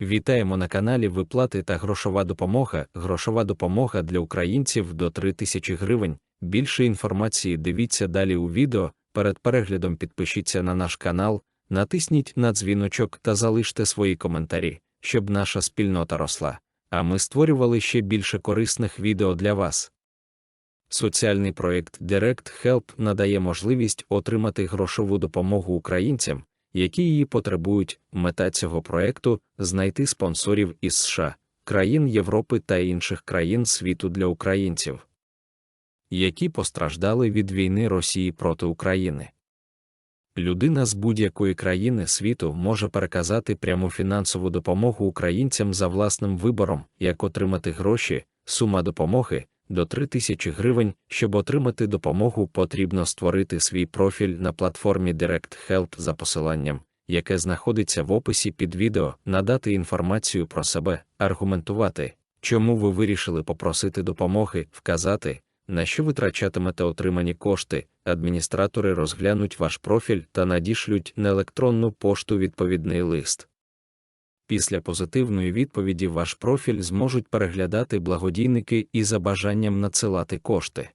Вітаємо на каналі Виплати та грошова допомога. Грошова допомога для українців до 3 тисячі гривень. Більше інформації дивіться далі у відео. Перед переглядом підпишіться на наш канал, натисніть на дзвіночок та залиште свої коментарі, щоб наша спільнота росла. А ми створювали ще більше корисних відео для вас. Соціальний проєкт Direct Help надає можливість отримати грошову допомогу українцям, які її потребують. Мета цього проєкту знайти спонсорів із США, країн Європи та інших країн світу для українців, які постраждали від війни Росії проти України. Людина з будь-якої країни світу може переказати пряму фінансову допомогу українцям за власним вибором, як отримати гроші, сума допомоги до 3 тисячі гривень. Щоб отримати допомогу, потрібно створити свій профіль на платформі Direct Help за посиланням, яке знаходиться в описі під відео, надати інформацію про себе, аргументувати, чому ви вирішили попросити допомоги, вказати, на що витрачатимете отримані кошти, адміністратори розглянуть ваш профіль та надішлють на електронну пошту відповідний лист. Після позитивної відповіді ваш профіль зможуть переглядати благодійники і за бажанням надсилати кошти.